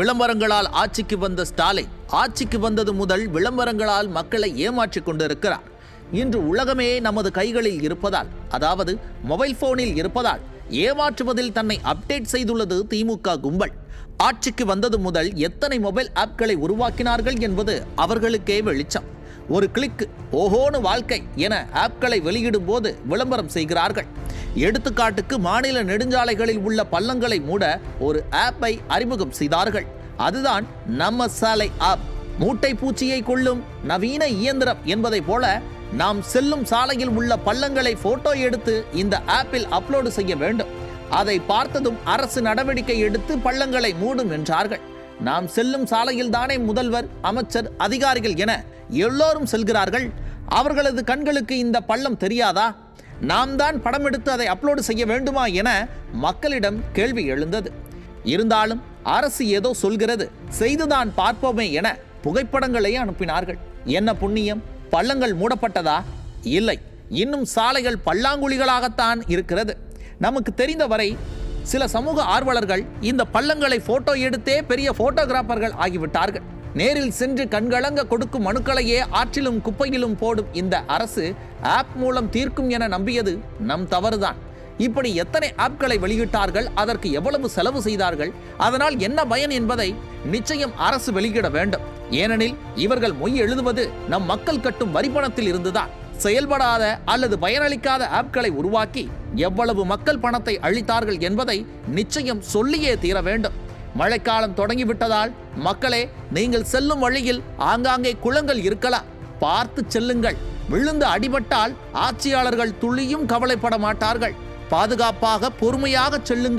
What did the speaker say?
விளம்பரங்களால் ஆட்சிக்கு வந்த ஸ்டாலின் ஆட்சிக்கு வந்தது முதல் விளம்பரங்களால் மக்களை ஏமாற்றிக் கொண்டிருக்கிறார். இன்று உலகமே நமது கைகளில் இருப்பதால் அதாவது மொபைல் போனில் இருப்பதால் ஏமாற்றுவதில் தன்னை அப்டேட் செய்துள்ளது திமுக கும்பல். ஆட்சிக்கு வந்தது முதல் எத்தனை மொபைல் ஆப்களை உருவாக்கினார்கள் என்பது அவர்களுக்கே வெளிச்சம். ஒரு கிளிக் ஓஹோனு வாழ்க்கை என ஆப்களை வெளியிடும் போது விளம்பரம் செய்கிறார்கள். எடுத்துக்காட்டுக்கு மாநில நெடுஞ்சாலைகளில் உள்ள பள்ளங்களை மூட ஒரு ஆப்பை அறிமுகம் செய்தார்கள். அதுதான் நம்ம சாலை ஆப். மூட்டை பூச்சியை கொள்ளும் நவீன இயந்திரம் என்பதை போல நாம் செல்லும் சாலையில் உள்ள பள்ளங்களை போட்டோ எடுத்து இந்த ஆப்பில் அப்லோடு செய்ய வேண்டும். அதை பார்த்ததும் அரசு நடவடிக்கை எடுத்து பள்ளங்களை மூடும் என்றார்கள். நாம் செல்லும் சாலையில் தானே முதல்வர் அமைச்சர் அதிகாரிகள் என எல்லோரும் செல்கிறார்கள். அவர்களது கண்களுக்கு இந்த பள்ளம் தெரியாதா? நாம் தான் படம் எடுத்து அதை அப்லோடு செய்ய வேண்டுமா என மக்களிடம் கேள்வி எழுந்தது. இருந்தாலும் அரசு ஏதோ சொல்கிறது செய்துதான் பார்ப்போமே என புகைப்படங்களை அனுப்பினார்கள். என்ன புண்ணியம்? பள்ளங்கள் மூடப்பட்டதா? இல்லை. இன்னும் சாலைகள் பல்லாங்குழிகளாகத்தான் இருக்கிறது. நமக்கு தெரிந்தவரை சில சமூக ஆர்வலர்கள் இந்த பள்ளங்களை போட்டோ எடுத்தே பெரிய போட்டோகிராஃபர்கள் ஆகிவிட்டார்கள். நேரில் சென்று கண்கலங்க கொடுக்கும் மனுக்களையே ஆற்றிலும் குப்பையிலும் போடும் இந்த அரசு ஆப் மூலம் தீர்க்கும் என நம்பியது நம் தவறுதான். இப்படி எத்தனை ஆப்களை வெளியிட்டார்கள் அதற்கு எவ்வளவு செலவு செய்தார்கள் அதனால் என்ன பயன் என்பதை நிச்சயம் அரசு வெளியிட வேண்டும். ஏனெனில் இவர்கள் மொய் எழுதுவது நம் மக்கள் கட்டும் வரிப்பணத்தில் இருந்துதான். செயல்படாத அல்லது பயனளிக்காத ஆப்களை உருவாக்கி எவ்வளவு மக்கள் பணத்தை அளித்தார்கள் என்பதை நிச்சயம் சொல்லியே தீர வேண்டும். மழைக்காலம் தொடங்கிவிட்டதால் மக்களே நீங்கள் செல்லும் வழியில் ஆங்காங்கே குளங்கள் இருக்கலாம். பார்த்து செல்லுங்கள். விழுந்து அடிபட்டால் ஆட்சியாளர்கள் துளியும் கவலைப்பட மாட்டார்கள். பாதுகாப்பாக பொறுமையாக செல்லுங்கள்.